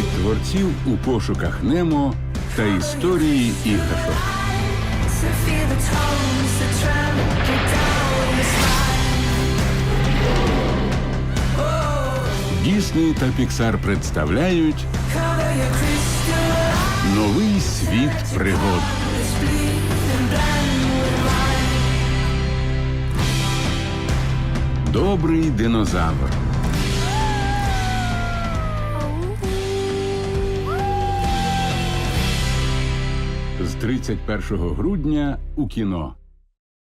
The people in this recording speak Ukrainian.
творців у пошуках Немо та історії іграшок. Дісней та Піксар представляють новий світ пригод. Добрий динозавр. З 31 грудня у кіно.